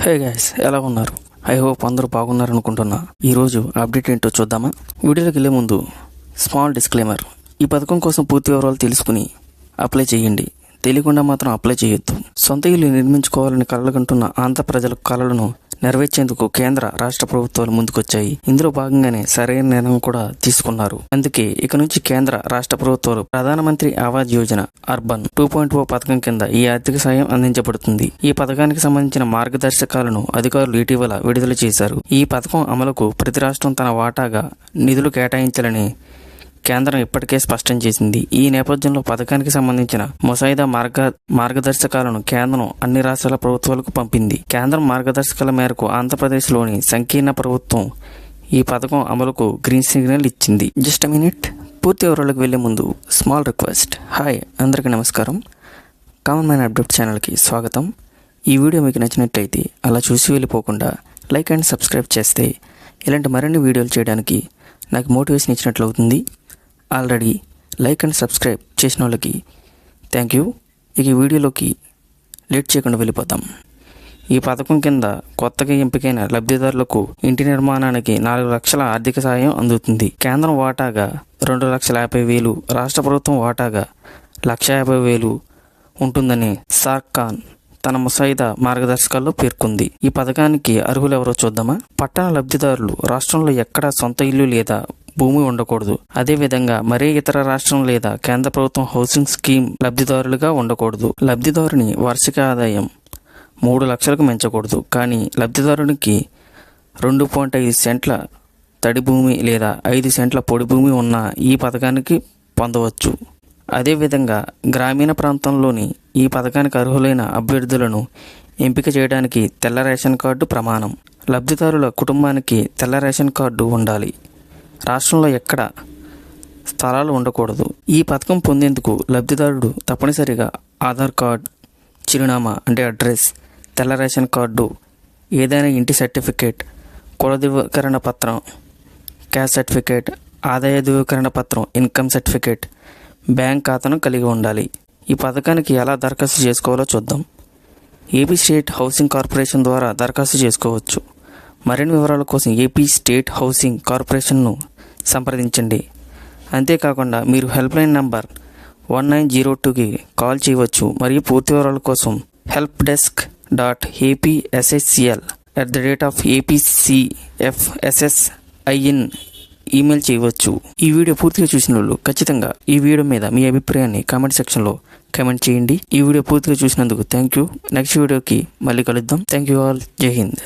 Hey guys ఎలా ఉన్నారు? I hope అందరూ బాగున్నారు అనుకుంటున్నా. ఈరోజు అప్డేట్ ఏంటో చూద్దామా? వీడియోలోకి వెళ్ళే ముందు స్మాల్ డిస్క్లైమర్. ఈ పథకం కోసం పూర్తి వివరాలు తెలుసుకుని అప్లై చేయండి. తెలియకుండా మాత్రం అప్లై చేయొద్దు. సొంత ఇల్లు నిర్మించుకోవాలని కలలుగంటున్న ఆంధ్ర ప్రజల కళలను నెరవేర్చేందుకు కేంద్ర రాష్ట్ర ప్రభుత్వాలు ముందుకొచ్చాయి. ఇందులో భాగంగానే సరైన నిర్ణయం కూడా తీసుకున్నారు. అందుకే ఇక నుంచి కేంద్ర రాష్ట్ర ప్రభుత్వాలు Pradhan Mantri Awas Yojana urban two point o పథకం కింద ఈ ఆర్థిక సాయం అందించబడుతుంది. ఈ పథకానికి సంబంధించిన మార్గదర్శకాలను అధికారులు ఇటీవల విడుదల చేశారు. ఈ పథకం అమలుకు ప్రతి రాష్ట్రం తన వాటాగా నిధులు కేటాయించాలని కేంద్రం ఇప్పటికే స్పష్టం చేసింది. ఈ నేపథ్యంలో పథకానికి సంబంధించిన ముసాయిదా మార్గ మార్గదర్శకాలను కేంద్రం అన్ని రాష్ట్రాల ప్రభుత్వాలకు పంపింది. కేంద్రం మార్గదర్శకాల మేరకు ఆంధ్రప్రదేశ్లోని సంకీర్ణ ప్రభుత్వం ఈ పథకం అమలుకు గ్రీన్ సిగ్నల్ ఇచ్చింది. జస్ట్ మినిట్ పూర్తి వివరాలకు వెళ్ళే ముందు స్మాల్ రిక్వెస్ట్ హాయ్ అందరికీ నమస్కారం. కామన్ మ్యాన్ అప్డేట్ ఛానల్కి స్వాగతం. ఈ వీడియో మీకు నచ్చినట్లయితే అలా చూసి వెళ్ళిపోకుండా లైక్ అండ్ సబ్స్క్రైబ్ చేస్తే ఇలాంటి మరిన్ని వీడియోలు చేయడానికి నాకు మోటివేషన్ ఇచ్చినట్లు అవుతుంది. ఆల్రెడీ లైక్ అండ్ సబ్స్క్రైబ్ చేసిన వాళ్ళకి థ్యాంక్ యూ. ఇక ఈ వీడియోలోకి లేట్ చేయకుండా వెళ్ళిపోతాం. ఈ పథకం కింద కొత్తగా ఎంపికైన లబ్ధిదారులకు ఇంటి నిర్మాణానికి నాలుగు లక్షల ఆర్థిక సాయం అందుతుంది. కేంద్రం వాటాగా రెండు లక్షల యాభై వేలు రాష్ట్ర ప్రభుత్వం వాటాగా లక్ష యాభై వేలు ఉంటుందని సార్ఖాన్ తన ముసాయిదా మార్గదర్శకాల్లో పేర్కొంది. ఈ పథకానికి అర్హులు ఎవరో చూద్దామా? పట్టణ లబ్ధిదారులు రాష్ట్రంలో ఎక్కడా సొంత ఇల్లు లేదా భూమి ఉండకూడదు. అదేవిధంగా మరే ఇతర రాష్ట్రం లేదా కేంద్ర ప్రభుత్వం హౌసింగ్ స్కీమ్ లబ్ధిదారులుగా ఉండకూడదు. లబ్ధిదారుని వార్షిక ఆదాయం మూడు లక్షలకు మించకూడదు కానీ లబ్ధిదారునికి రెండు పాయింట్ ఐదు సెంట్ల తడి భూమి లేదా ఐదు సెంట్ల పొడి భూమి ఉన్న ఈ పథకానికి పొందవచ్చు. అదేవిధంగా గ్రామీణ ప్రాంతంలోని ఈ పథకానికి అర్హులైన అభ్యర్థులను ఎంపిక చేయడానికి తెల్ల రేషన్ కార్డు ప్రమాణం. లబ్ధిదారుల కుటుంబానికి తెల్ల రేషన్ కార్డు ఉండాలి. రాష్ట్రంలో ఎక్కడ స్థలాలు ఉండకూడదు. ఈ పథకం పొందేందుకు లబ్ధిదారుడు తప్పనిసరిగా ఆధార్ కార్డ్ చిరునామా అంటే అడ్రస్ తెల్ల రేషన్ కార్డు ఏదైనా ఇంటి సర్టిఫికేట్ కుల ధృవీకరణ పత్రం క్యాష్ సర్టిఫికేట్ ఆదాయ ధృవీకరణ పత్రం ఇన్కమ్ సర్టిఫికేట్ బ్యాంక్ ఖాతాను కలిగి ఉండాలి. ఈ పథకానికి ఎలా దరఖాస్తు చేసుకోవాలో చూద్దాం. ఏపీ స్టేట్ హౌసింగ్ కార్పొరేషన్ ద్వారా దరఖాస్తు చేసుకోవచ్చు. మరిన్ని వివరాల కోసం ఏపీ స్టేట్ హౌసింగ్ కార్పొరేషన్ను సంప్రదించండి. అంతేకాకుండా మీరు helpline number one nine zero టూకి కాల్ చేయవచ్చు మరియు పూర్తి వివరాల కోసం help desk dot APSSCL at the rate of APCFSSIN email చేయవచ్చు. ఈ వీడియో పూర్తిగా చూసిన వాళ్ళు ఖచ్చితంగా ఈ వీడియో మీద మీ అభిప్రాయాన్ని కామెంట్ సెక్షన్లో కామెంట్ చేయండి. ఈ వీడియో పూర్తిగా చూసినందుకు థ్యాంక్ యూ నెక్స్ట్ వీడియోకి మళ్ళీ కలుద్దాం. థ్యాంక్ యూ ఆల్ జై హింద్